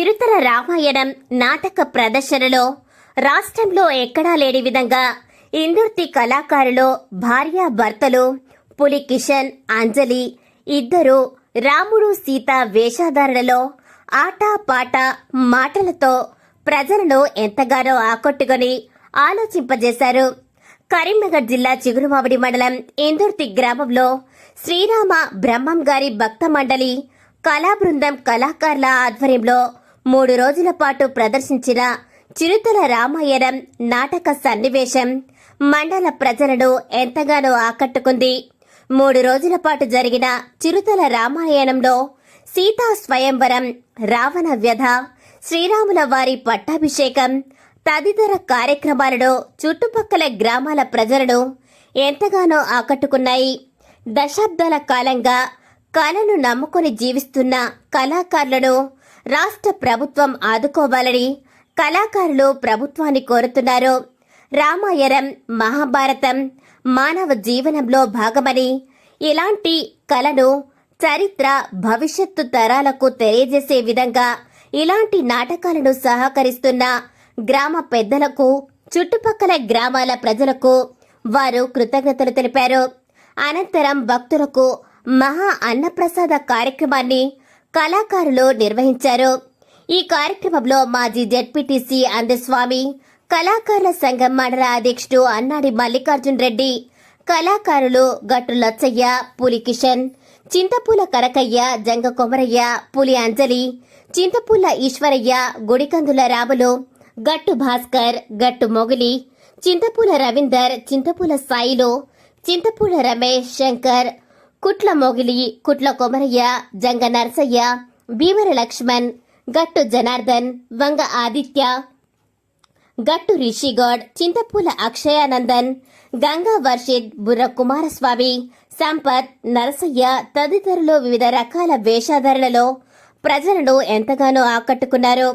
చిరుతర రామాయణం నాటక ప్రదర్శనలో రాష్ట్రంలో ఎక్కడా లేని విధంగా ఇందుర్తి కళాకారులు భార్యాభర్తలు పులి కిషన్ అంజలి ఇద్దరు రాముడు సీత వేషధారణలో ఆట పాట మాటలతో ప్రజలను ఎంతగానో ఆకట్టుకొని ఆలోచింపజేశారు. కరీంనగర్ జిల్లా చిగురుమావిడి మండలం ఇందుర్తి గ్రామంలో శ్రీరామ బ్రహ్మం గారి భక్త మండలి కళా బృందం కళాకారుల ఆధ్వర్యంలో మూడు రోజుల పాటు ప్రదర్శించిన చిరుతల రామాయణం నాటక సన్నివేశం మండల ప్రజలను ఎంతగానో ఆకట్టుకుంది. మూడు రోజుల పాటు జరిగిన చిరుతల రామాయణంలో సీతా స్వయంవరం రావణ వ్యధ శ్రీరాముల వారి పట్టాభిషేకం తదితర కార్యక్రమాలను చుట్టుపక్కల గ్రామాల ప్రజలను ఎంతగానో ఆకట్టుకున్నాయి. దశాబ్దాల కాలంగా కళను నమ్ముకొని జీవిస్తున్న కళాకారులను రాష్ట్ర ప్రభుత్వం ఆదుకోవాలని కళాకారులు ప్రభుత్వాన్ని కోరుతున్నారు రామాయణం మహాభారతం మానవ జీవనంలో భాగమని ఇలాంటి కళను చరిత్ర భవిష్యత్తు తరాలకు తెలియజేసే విధంగా ఇలాంటి నాటకాలను సహకరిస్తున్న గ్రామ పెద్దలకు చుట్టుపక్కల గ్రామాల ప్రజలకు వారు కృతజ్ఞతలు తెలిపారు. అనంతరం భక్తులకు మహా అన్నప్రసాద కార్యక్రమాన్ని కళాకారులు నిర్వహించారు. ఈ కార్యక్రమంలో మాజీ జెడ్పీటీసీ అందస్వామి కళాకారుల సంఘం మండల అధ్యక్షుడు అన్నాడి మల్లికార్జున్ రెడ్డి కళాకారులు గట్టు లచ్చయ్య పులి కిషన్ చింతపూల కరకయ్య జంగ కొమరయ్య పులి అంజలి చింతపూల ఈశ్వరయ్య గుడికందుల రాములు గట్టు భాస్కర్ గట్టు మొగిలి చింతపూల రవీందర్ చింతపూల సాయిలు చింతపూల రమేష్ శంకర్ కుట్ల మొగిలి కుట్ల కొమరయ్య జంగ నరసయ్య భీమర లక్ష్మణ్ గట్టు జనార్దన్ వంగ ఆదిత్య గట్టు రిషిగౌడ్ చింతపూల అక్షయానందన్ గంగా వర్షిత్ బుర్ర కుమారస్వామి సంపత్ నరసయ్య తదితరులు వివిధ రకాల వేషధారణలో ప్రజలను ఎంతగానో ఆకట్టుకున్నారు.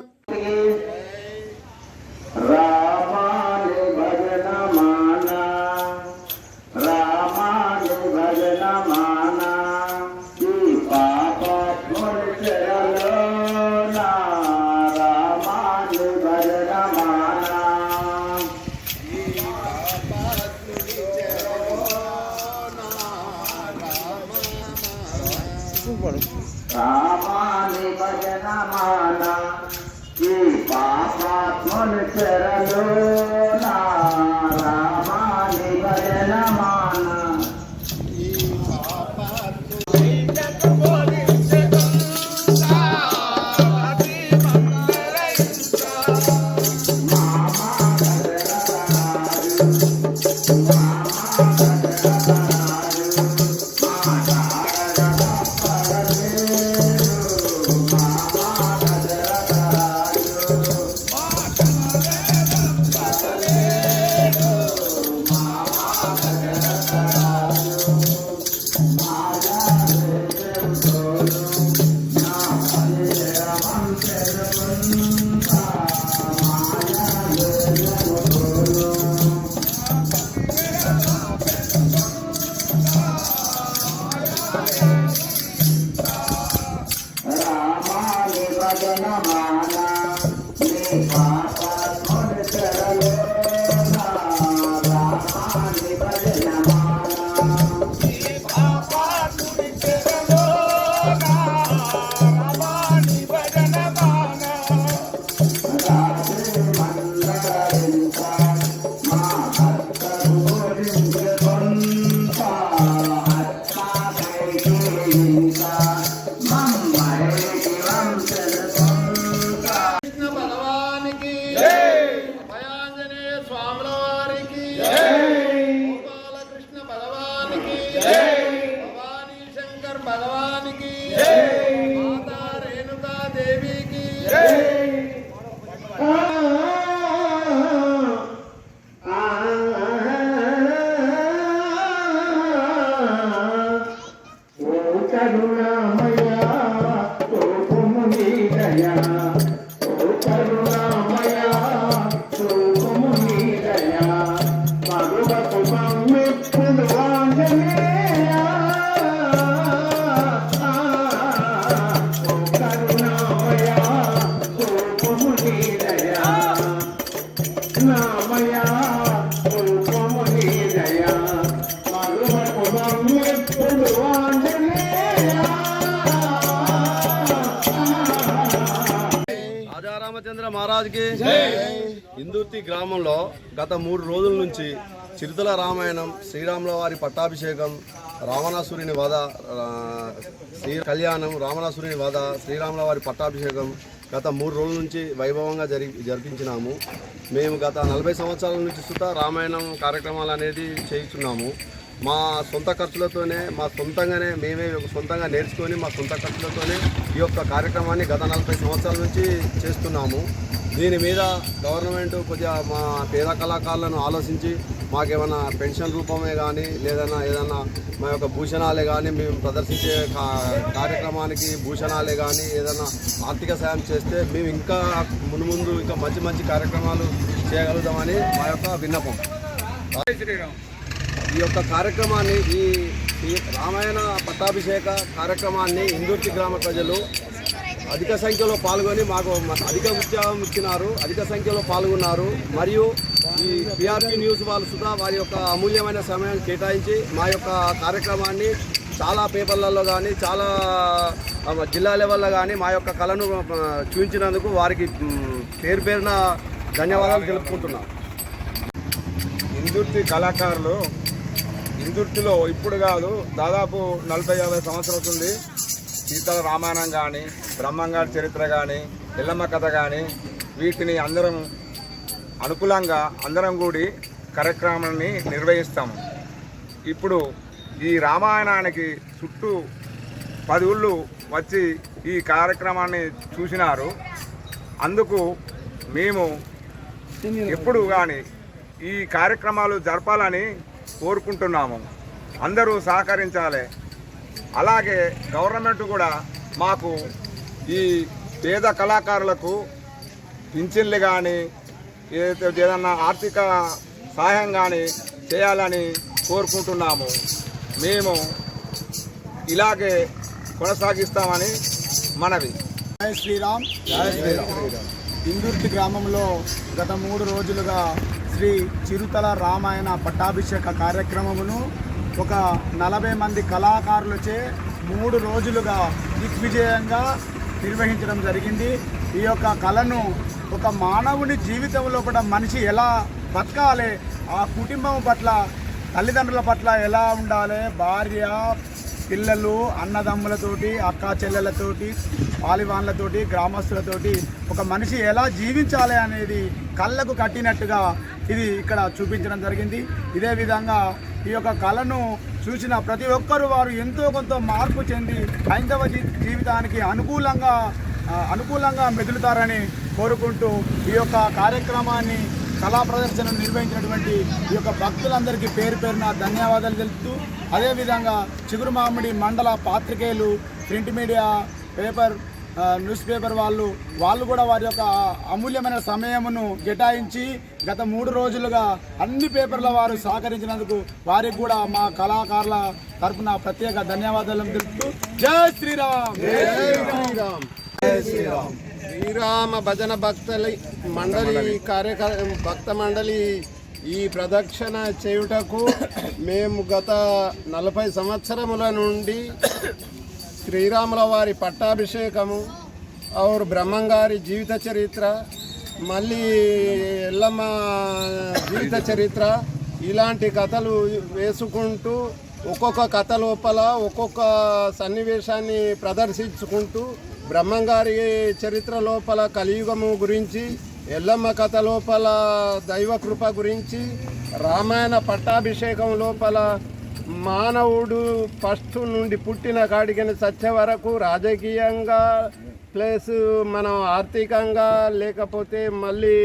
ఇందుర్తి గ్రామంలో గత మూడు రోజుల నుంచి చిరుతల రామాయణం శ్రీరాముల వారి పట్టాభిషేకం రావణాసురుని వధ శ్రీ కళ్యాణం రావణాసురుని వధ శ్రీరాముల వారి పట్టాభిషేకం గత మూడు రోజుల నుంచి వైభవంగా జరి జరిపించినాము. మేము గత నలభై సంవత్సరాల నుంచి సుత రామాయణం కార్యక్రమాలు అనేది చేయించున్నాము మా సొంత ఖర్చులతోనే మా సొంతంగానే మేమే సొంతంగా నేర్చుకొని మా సొంత ఖర్చులతోనే ఈ యొక్క కార్యక్రమాన్ని గత నలభై సంవత్సరాల నుంచి చేస్తున్నాము. దీని మీద గవర్నమెంట్ కొద్దిగా మా పేద కళాకారులను ఆలోచించి మాకేమైనా పెన్షన్ రూపమే కానీ లేదన్నా ఏదన్నా మా యొక్క భూషణాలే కానీ మేము ప్రదర్శించే కార్యక్రమానికి భూషణాలే కానీ ఏదైనా ఆర్థిక సాయం చేస్తే మేము ఇంకా ముందు ముందు ఇంకా మంచి మంచి కార్యక్రమాలు చేయగలుగుతామని మా యొక్క విన్నపం. ఈ యొక్క కార్యక్రమాన్ని ఈ ఈ రామాయణ పట్టాభిషేక కార్యక్రమాన్ని ఇందుర్తి గ్రామ ప్రజలు అధిక సంఖ్యలో పాల్గొని మాకు అధిక ఉత్సాహం ఇచ్చినారు. అధిక సంఖ్యలో పాల్గొన్నారు. మరియు ఈ పిఆర్పి న్యూస్ వాళ్ళు సుధా వారి యొక్క అమూల్యమైన సమయం కేటాయించి మా యొక్క కార్యక్రమాన్ని చాలా పేపర్లలో కానీ చాలా జిల్లా లెవెల్లో కానీ మా యొక్క కళను చూపించినందుకు వారికి పేరు పేరున ధన్యవాదాలు తెలుపుకుంటున్నాం. ఇందుర్తి కళాకారులు ఇందుర్తిలో ఇప్పుడు కాదు దాదాపు నలభై యాభై సంవత్సరాలు ఉంది సీతల రామాయణం కానీ బ్రహ్మంగారి చరిత్ర కానీ ఎల్లమ్మ కథ కానీ వీటిని అందరం అనుకూలంగా అందరం కూడి కార్యక్రమాన్ని నిర్వహిస్తాము ఇప్పుడు ఈ రామాయణానికి చుట్టూ పది ఊళ్ళు వచ్చి ఈ కార్యక్రమాన్ని చూసినారు. అందుకు మేము ఎప్పుడు కానీ ఈ కార్యక్రమాలు జరపాలని కోరుకుంటున్నాము. అందరూ సహకరించాలి. అలాగే గవర్నమెంట్ కూడా మాకు ఈ పేద కళాకారులకు పింఛన్లు కానీ ఏదైతే ఏదన్నా ఆర్థిక సహాయం కానీ చేయాలని కోరుకుంటున్నాము. మేము ఇలాగే కొనసాగిస్తామని మనవి. జై శ్రీరామ్. జై శ్రీరామ్. ఇందుర్తి గ్రామంలో గత మూడు రోజులుగా శ్రీ చిరుతల రామాయణ పట్టాభిషేక కార్యక్రమమును ఒక నలభై మంది కళాకారులచే మూడు రోజులుగా దిగ్విజయంగా నిర్వహించడం జరిగింది. ఈ యొక్క కళను ఒక మానవుని జీవితంలో కూడా మనిషి ఎలా బతకాలి ఆ కుటుంబం పట్ల తల్లిదండ్రుల పట్ల ఎలా ఉండాలి భార్య పిల్లలు అన్నదమ్ములతోటి అక్క చెల్లెలతోటి పాలివాన్లతోటి గ్రామస్తులతోటి ఒక మనిషి ఎలా జీవించాలి అనేది కళ్ళకు కట్టినట్టుగా ఇది ఇక్కడ చూపించడం జరిగింది. ఇదే విధంగా ఈ యొక్క కళను చూసిన ప్రతి ఒక్కరూ వారు ఎంతో కొంత మార్పు చెంది హైందవ జీ- జీవితానికి అనుకూలంగా అనుకూలంగా మెదులుతారని కోరుకుంటూ ఈ యొక్క కార్యక్రమాన్ని కళా ప్రదర్శనను నిర్వహించినటువంటి ఈ యొక్క భక్తులందరికీ పేరు పేరున ధన్యవాదాలు తెలుపుతూ అదేవిధంగా చిగురు మామిడి మండల పాత్రికేయులు print media paper newspaper వాళ్ళు వాళ్ళు కూడా వారి యొక్క అమూల్యమైన సమయమును కేటాయించి గత మూడు రోజులుగా అన్ని పేపర్ల వారు సహకరించినందుకు వారికి కూడా మా కళాకారుల తరపున ప్రత్యేక ధన్యవాదాలు తెలుపుతూ జై శ్రీరామ్! శ్రీరామ! భజన భక్తలి మండలి కార్యకర్ భక్త మండలి ఈ ప్రదక్షిణ చేయుటకు మేము గత నలభై సంవత్సరముల నుండి శ్రీరాముల వారి పట్టాభిషేకము ఔర్ బ్రహ్మంగారి జీవిత చరిత్ర మళ్ళీ ఎల్లమ్మ జీవిత చరిత్ర ఇలాంటి కథలు వేసుకుంటూ ఒక్కొక్క కథ లోపల ఒక్కొక్క సన్నివేశాన్ని ప్రదర్శించుకుంటూ బ్రహ్మంగారి చరిత్ర లోపల కలియుగము గురించి ఎల్లమ్మ కథ లోపల దైవకృప గురించి రామాయణ పట్టాభిషేకం లోపల మానవుడు ఫస్ట్ నుండి పుట్టిన కాడికిన సత్య వరకు రాజకీయంగా ప్లస్ మనం ఆర్థికంగా లేకపోతే మళ్ళీ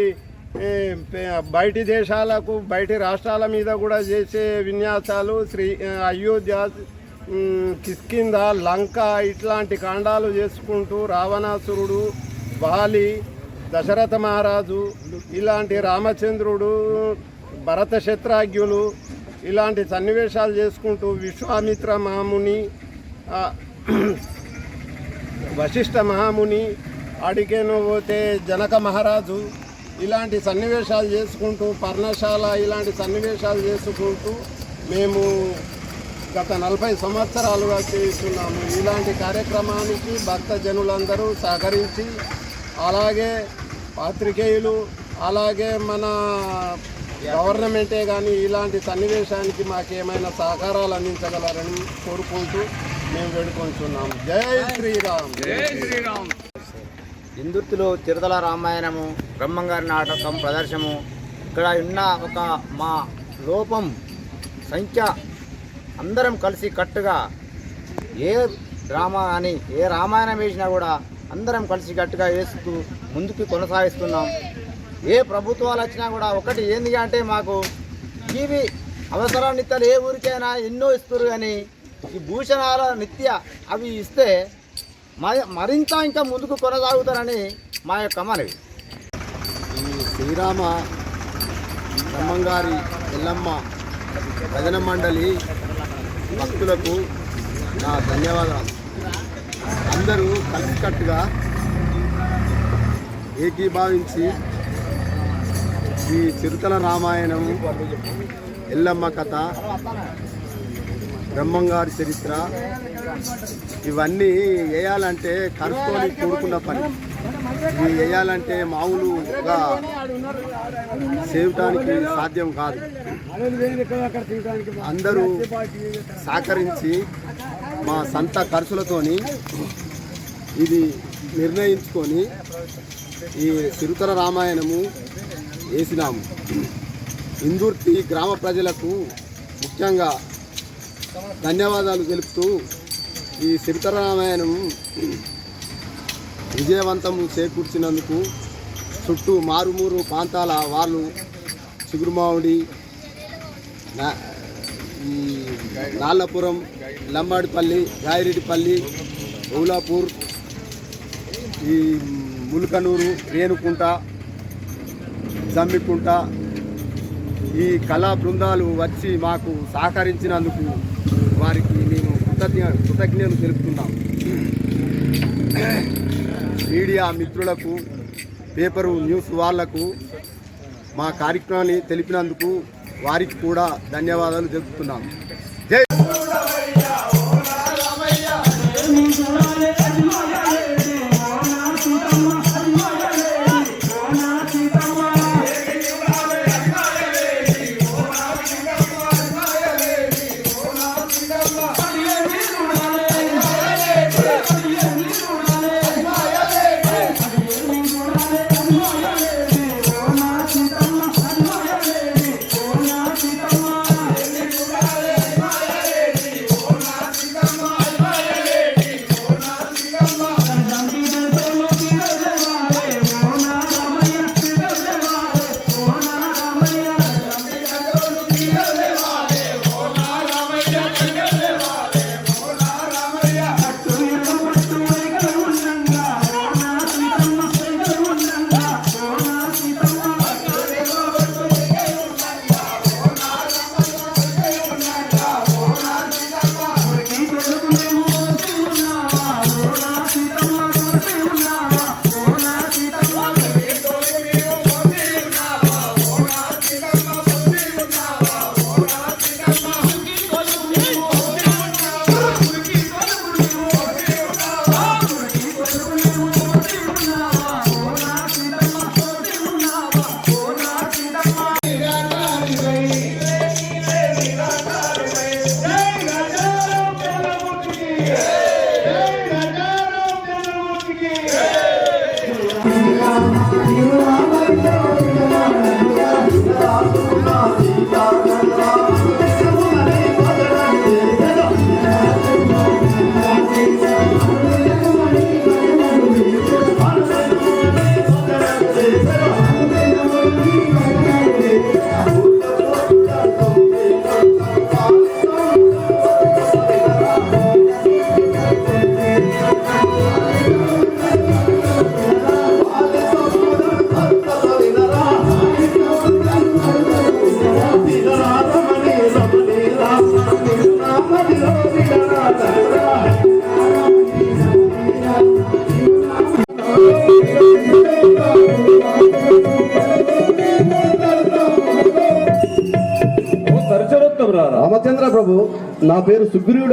బయటి దేశాలకు బయటి రాష్ట్రాల మీద కూడా చేసే విన్యాసాలు శ్రీ అయోధ్య ఉమ్, కిష్కింద లంక ఇట్లాంటి కాండాలు చేసుకుంటూ రావణాసురుడు వాలి దశరథ మహారాజు ఇలాంటి రామచంద్రుడు భరత శత్రాజ్ఞులు ఇలాంటి సన్నివేశాలు చేసుకుంటూ విశ్వామిత్ర మహాముని వశిష్ట వశిష్ఠ మహాముని అడిగేను పోతే జనక మహారాజు ఇలాంటి సన్నివేశాలు చేసుకుంటూ పర్ణశాల ఇలాంటి సన్నివేశాలు చేసుకుంటూ మేము గత నలభై సంవత్సరాలుగా చేస్తున్నాము. ఇలాంటి కార్యక్రమానికి భక్త జనులందరూ సహకరించి అలాగే పాత్రికేయులు అలాగే మన గవర్నమెంటే కానీ ఇలాంటి సన్నివేశానికి మాకేమైనా సహకారాలు అందించగలరని కోరుకుంటూ మేము వేడుకుంటున్నాం జై శ్రీరామ్. ఇందుర్తిలో చిరతల రామాయణము బ్రహ్మంగారి నాటకం ప్రదర్శనము ఇక్కడ ఉన్న ఒక మా లోపం సంఖ్య అందరం కలిసి కట్టుగా ఏ డ్రామా అని ఏ రామాయణం వేసినా కూడా అందరం కలిసి కట్టుగా వేస్తూ ముందుకు కొనసాగిస్తున్నాం. ఏ ప్రభుత్వాలు వచ్చినా కూడా ఒకటి ఏంది అంటే మాకు ఇవి అవసరం నిత్యాలు ఏ ఊరికైనా ఎన్నో ఇస్తారు కానీ ఈ భూషణాల నిత్య అవి ఇస్తే మ- మరింత ఇంకా ముందుకు కొనసాగుతారని మా యొక్క మనవి. ఈ శ్రీరామ బ్రహ్మంగారి ఎల్లమ్మ భజన మండలి భక్తులకు నా ధన్యవాదాలు. అందరూ కలిసికట్టుగా ఏకీభావించి ఈ చిరుతల రామాయణం ఎల్లమ్మ కథ బ్రహ్మంగారి చరిత్ర ఇవన్నీ వేయాలంటే ఖర్చుతో కూడుకున్న పని. ఇవి వేయాలంటే మామూలుగా చేయటానికి సాధ్యం కాదు. అందరూ సహకరించి మా సొంత ఖర్చులతోని ఇది నిర్ణయించుకొని ఈ చిరుతల రామాయణము వేసినాము. ఇందుర్తి గ్రామ ప్రజలకు ముఖ్యంగా ధన్యవాదాలు తెలుపుతూ ఈ శ్రీతరామాయణం విజయవంతం చేకూర్చినందుకు చుట్టూ మారుమూరు ప్రాంతాల వాళ్ళు చిగురుమావుడి ఈ నాళ్ళపురం లంబాడిపల్లి గాయరెడ్డిపల్లి ఓలాపూర్ ఈ ముల్కనూరు రేణుకుంట జమ్మికుంట. ఈ కళా బృందాలు వచ్చి మాకు సహకరించినందుకు వారికి మేము కృతజ్ఞ కృతజ్ఞతలు తెలుపుతున్నాం మీడియా మిత్రులకు పేపరు న్యూస్ వాళ్ళకు మా కార్యక్రమాన్ని తెలిపినందుకు వారికి కూడా ధన్యవాదాలు తెలుపుతున్నాం.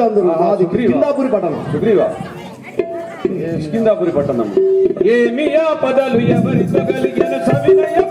అందరు. మాది కిందాపురి పట్టణం. సుగ్రీవ. కిందాపురి పట్టణం. ఏమి ఆ పదాలు ఎవరి సగలిగిన సవినయముగన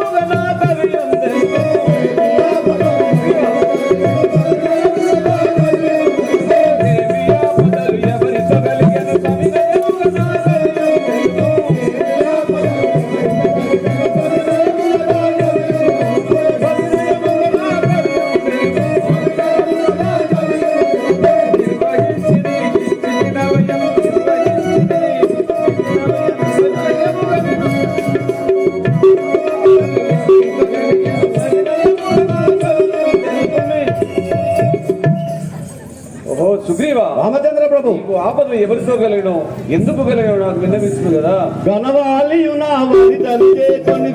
సుగ్రీవ రామచంద్ర ప్రభు. నీకు ఆపదలు ఎవరితో కలిగను ఎందుకు కలిగను నాకు విన్నవిస్తుంది కదా. గణవాలియు నా వారి తల్లిదే కొన్ని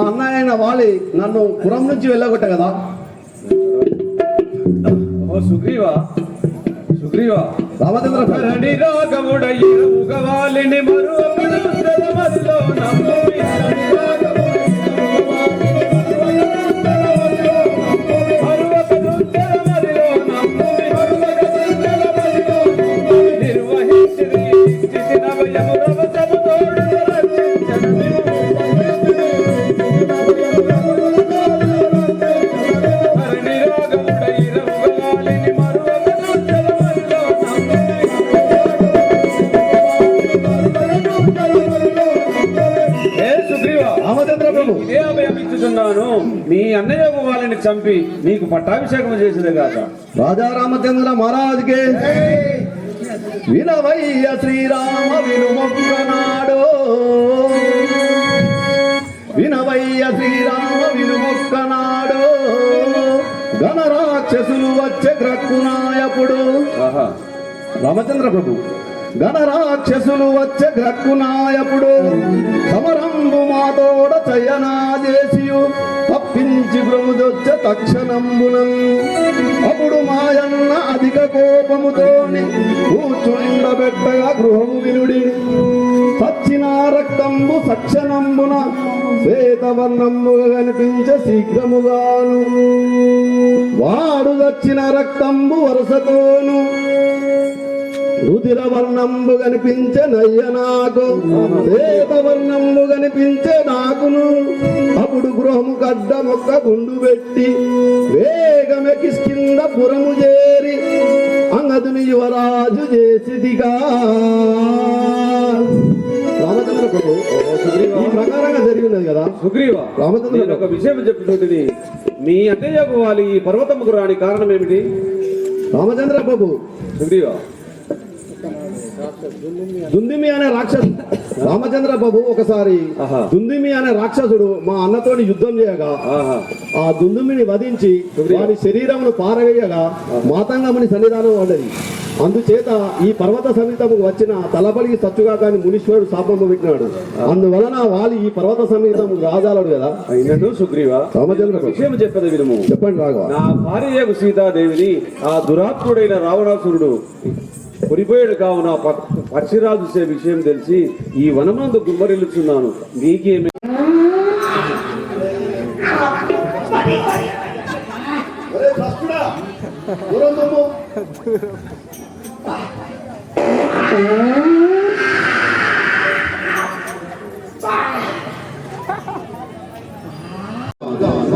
అన్నయ్య అయిన వాలి నన్ను పురం నుంచి వెళ్ళగొట్ట కదా? చంపి నీకు పట్టాభిషేకం చేసిందే కాక. రాజా రామచంద్ర మహారాజుకే. వినవయ్య శ్రీరామ వినుమొక్కనాడు వినవయ్య శ్రీరామ వినుమొక్కనాడు గణరాక్షసులు వచ్చే గ్రక్కునాయపుడు ఆహా. రామచంద్ర ప్రభు. గణరాక్షసులు వచ్చే గ్రక్కునాయపుడు సమరంబు మాతోడ చయనా చేసియు. తప్పించి బ్రముదొచ్చ తక్షణంబునం అప్పుడు మాయన్న అధిక కోపముతోని కూర్చుండబెట్టగా గృహము వినుడి. సచ్చిన రక్తంబు సక్షణంబున శ్వేతవర్ణంబుగా కనిపించ శీఘ్రముగాను. వాడు దచ్చిన రక్తంబు వరుసతోను రుధిర వర్ణంబు కనిపించే నయ్య నాకు. శ్వేత వర్ణంబు కనిపించే నాకును. అప్పుడు గృహము గడ్డ మొక్క గుండు పెట్టి వేగమె కిష్కింద పురము చేరి అంగదుని యువరాజు చేసిదిగా. రామచంద్ర ప్రభు ఈ ప్రకారంగా జరిగినది కదా? సుగ్రీవ రామచంద్ర ఒక విషయం చెప్తుంటుంది మీ అన్నయ్యకు వాలి ఈ పర్వతముకు రాని కారణం ఏమిటి? రామచంద్ర ప్రభు. సుగ్రీవ. దుందిమి అనే రాక్షసు రామచంద్ర బాబు ఒకసారి. దుందిమి అనే రాక్షసుడు మా అన్నతోని యుద్ధం చేయగా ఆ దుందుమిని వధించి వారి శరీరమును పారవేయగా మాతంగముని సన్నిధానం పడ్డది అందుచేత ఈ పర్వత సమీతము వచ్చిన తలబలికి సచ్చుగా కాని మునీశ్వరుడు శాపము పెట్టినాడు. అందువలన వాలి ఈ పర్వత సమీతము రాజాలడు కదా. అయినను సుగ్రీవ. రామచంద్ర ఒక ప్రభు విషయం చెప్పదు వినుము. చెప్పండి రాఘవ. నా భార్యకు సీతాదేవిని ఆ దురాత్ముడైన రావణాసురుడు కొనిపోయాడు కావున పక్షిరాజు సే విషయం తెలిసి ఈ వనమందు గుమ్మరిల్లుచున్నాను. నీకేమి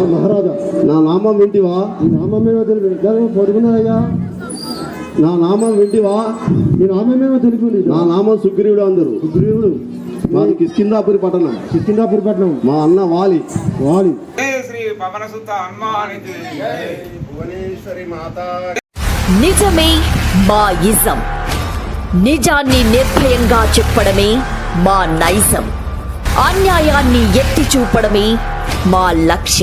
మహారాజా నా నామం వింటివా? నామమేమో తెలుగు పొడుగున్నాయ్యా నా నామం వింటివా? నీ నామమేమో తెలుగు నా నామం సుగ్రీవుడు అందరు. సుగ్రీవుడు? మాది కిష్కిందాపురి పట్టణం. కిష్కిందాపురి పట్టణం. మా అన్న వాలి. వాలి. నిజమే మా ఇజం. నిజాన్ని నిర్భయంగా చెప్పడమే మా నైజం. అన్యాయాన్ని ఎత్తి చూపడమే మా లక్ష్యం.